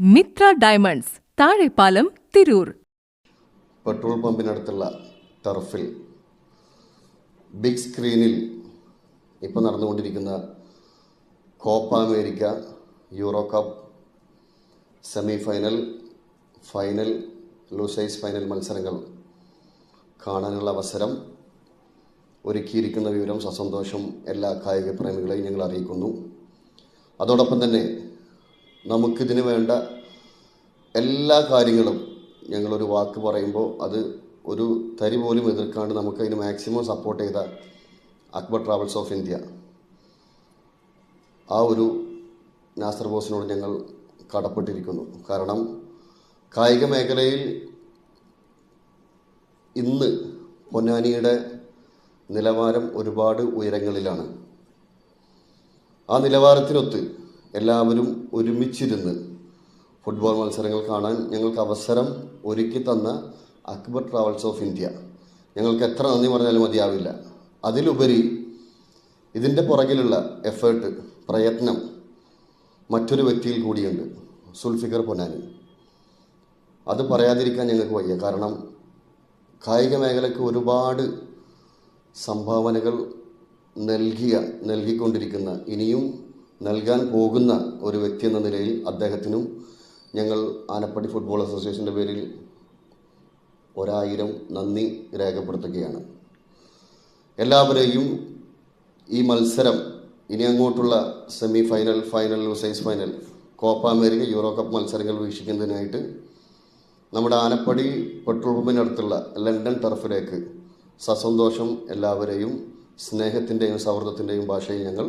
Mitra diamonds Thazhepalam Tirur. Petrol പമ്പിനടുത്തുള്ള ടർഫിൽ big സ്ക്രീനിൽ ഇപ്പോൾ നടന്നുകൊണ്ടിരിക്കുന്ന Copa America Euro Cup semi final final losers final മത്സരങ്ങൾ കാണാനുള്ള അവസരം ഒരുക്കിയിരിക്കുന്ന വിവരം സസന്തോഷം എല്ലാ കായിക പ്രേമികളെയും ഞങ്ങൾ അറിയിക്കുന്നു. അതോടൊപ്പം തന്നെ നമുക്കിതിന് വേണ്ട എല്ലാ കാര്യങ്ങളും ഞങ്ങളൊരു വാക്ക് പറയുമ്പോൾ അത് ഒരു തരി പോലും എതിർക്കാണ്ട് നമുക്ക് അതിന് മാക്സിമം സപ്പോർട്ട് ചെയ്ത അക്ബർ ട്രാവൽസ് ഓഫ് ഇന്ത്യ ആ ഒരു നാസർ ബോസിനോട് ഞങ്ങൾ കടപ്പെട്ടിരിക്കുന്നു. കാരണം കായിക മേഖലയിൽ ഇന്ന് പൊന്നാനിയുടെ നിലവാരം ഒരുപാട് ഉയരങ്ങളിലാണ്. ആ നിലവാരത്തിനൊത്ത് എല്ലാവരും ഒരുമിച്ചിരുന്ന് ഫുട്ബോൾ മത്സരങ്ങൾ കാണാൻ ഞങ്ങൾക്ക് അവസരം ഒരുക്കി തന്ന അക്ബർ ട്രാവൽസ് ഓഫ് ഇന്ത്യ ഞങ്ങൾക്ക് എത്ര നന്ദി പറഞ്ഞാലും മതിയാവില്ല. അതിലുപരി ഇതിന്റെ പുറകിലുള്ള എഫേർട്ട് പ്രയത്നം മറ്റൊരു വ്യക്തിയിൽ കൂടിയുണ്ട് സുൽഫിഖർ പൊന്നാനി. അത് പറയാതിരിക്കാൻ ഞങ്ങൾക്ക് വയ്യ. കാരണം കായിക മേഖലയ്ക്ക് ഒരുപാട് സംഭാവനകൾ നൽകിയ നൽകിക്കൊണ്ടിരിക്കുന്ന ഇനിയും നൽകാൻ പോകുന്ന ഒരു വ്യക്തി എന്ന നിലയിൽ അദ്ദേഹത്തിനും ഞങ്ങൾ ആനപ്പടി ഫുട്ബോൾ അസോസിയേഷന്റെ പേരിൽ ഒരായിരം നന്ദി രേഖപ്പെടുത്തുകയാണ്. എല്ലാവരെയും ഈ മത്സരം ഇനി അങ്ങോട്ടുള്ള semi final final size final Copa America Euro cup മത്സരങ്ങൾ വീക്ഷിക്കുന്നതിനായിട്ട് നമ്മുടെ ആനപ്പടി പെട്രോൾ പമ്പിനടുത്തുള്ള ലണ്ടൻ ടർഫിലേക്ക് സസന്തോഷം എല്ലാവരെയും സ്നേഹത്തിന്റെയും സൗഹൃദത്തിന്റെയും ഭാഷയിൽ ഞങ്ങൾ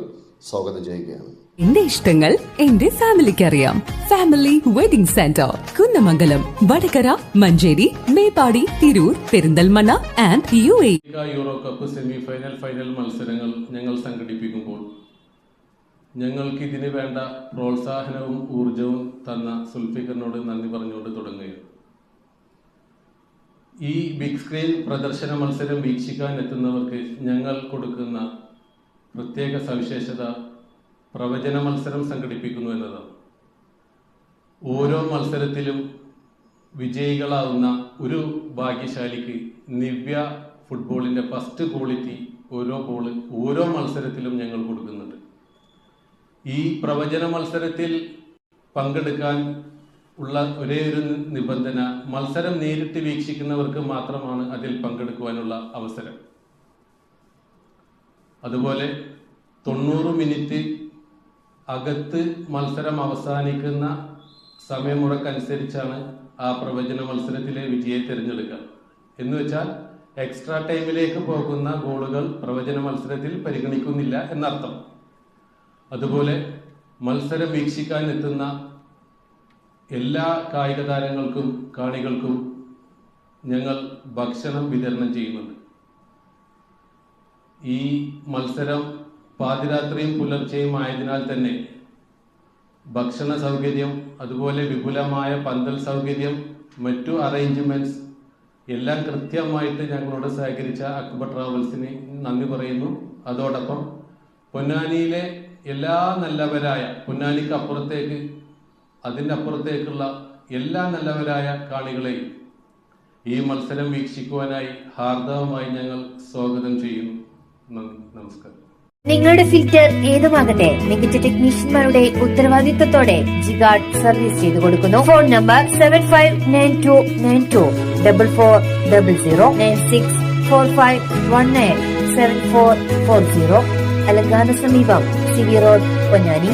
സ്വാഗതം ചെയ്യുകയാണ്. എന്റെ ഇഷ്ടങ്ങൾ എന്റെ ഫാമിലിക്ക് അറിയാം family wedding centre Kunnamangalam Vadakara Manjeri Meppadi Tirur Perinthalmanna and U A. Euro Cup semi final final മത്സരങ്ങൾ ഞങ്ങൾ സംഘടിപ്പിക്കുമ്പോൾ ഞങ്ങൾക്ക് ഇതിന് വേണ്ട പ്രോത്സാഹനവും ഊർജവും തന്ന സുൽഫിക്കറിനോട് നന്ദി പറഞ്ഞുകൊണ്ട് തുടങ്ങുകയാണ്. ഈ ബിഗ് സ്ക്രീൻ പ്രദർശന മത്സരം വീക്ഷിക്കാൻ എത്തുന്നവർക്ക് ഞങ്ങൾ കൊടുക്കുന്ന പ്രത്യേക സവിശേഷത പ്രവചന മത്സരം സംഘടിപ്പിക്കുന്നു എന്നതാണ്. ഓരോ മത്സരത്തിലും വിജയികളാവുന്ന ഒരു ഭാഗ്യശാലിക്ക് നിവ്യ ഫുട്ബോളിന്റെ ഫസ്റ്റ് ക്വാളിറ്റി ഓരോ ബോൾ ഓരോ മത്സരത്തിലും ഞങ്ങൾ കൊടുക്കുന്നുണ്ട്. ഈ പ്രവചന മത്സരത്തിൽ പങ്കെടുക്കാൻ ഉള്ള ഒരേ ഒരു നിബന്ധന മത്സരം നേരിട്ട് വീക്ഷിക്കുന്നവർക്ക് മാത്രമാണ് അതിൽ പങ്കെടുക്കുവാനുള്ള അവസരം. അതുപോലെ തൊണ്ണൂറ് മിനിറ്റ് അകത്ത് മത്സരം അവസാനിക്കുന്ന സമയമുറക്കനുസരിച്ചാണ് ആ പ്രവചന മത്സരത്തിലെ വിജയെ തിരഞ്ഞെടുക്കുക. എന്ന് വെച്ചാൽ എക്സ്ട്രാ ടൈമിലേക്ക് പോകുന്ന ഗോളുകൾ പ്രവചന മത്സരത്തിൽ പരിഗണിക്കുന്നില്ല എന്നർത്ഥം. അതുപോലെ മത്സരം വീക്ഷിക്കാൻ എത്തുന്ന എല്ലാ കായിക താരങ്ങൾക്കും കാണികൾക്കും ഞങ്ങൾ ഭക്ഷണം വിതരണം ചെയ്യുന്നുണ്ട്. ഈ മത്സരം പാതിരാത്രിയും പുലർച്ചെയും ആയതിനാൽ തന്നെ ഭക്ഷണ സൗകര്യം അതുപോലെ വിപുലമായ പന്തൽ സൗകര്യം മറ്റു അറേഞ്ച്മെന്റ്സ് എല്ലാം കൃത്യമായിട്ട് ഞങ്ങളോട് സഹകരിച്ച അക്ബർ ട്രാവൽസിന് നന്ദി പറയുന്നു. അതോടൊപ്പം പൊന്നാനിയിലെ എല്ലാ നല്ലവരായ പൊന്നാനിക്ക് അപ്പുറത്തേക്ക് അതിന്റെ അപ്പുറത്തേക്കുള്ള എല്ലാ നല്ലവരായ കാളികളെയും ഈ മത്സരം വീക്ഷിക്കുവാനായി ഹാർദവമായി ഞങ്ങൾ സ്വാഗതം ചെയ്യുന്നു. നന്ദി നമസ്കാരം. നിങ്ങളുടെ ഫിൽറ്റർ ഏതുമാകട്ടെ മികച്ച ടെക്നീഷ്യന്മാരുടെ ഉത്തരവാദിത്തത്തോടെ ജിഗാർഡ് സർവീസ് ചെയ്തു കൊടുക്കുന്നു. Phone number seven five nine two nine two double four double zero nine six four five one nine seven four four zero അലങ്കാന സമീപം സിവി റോഡ് പൊന്നാനി.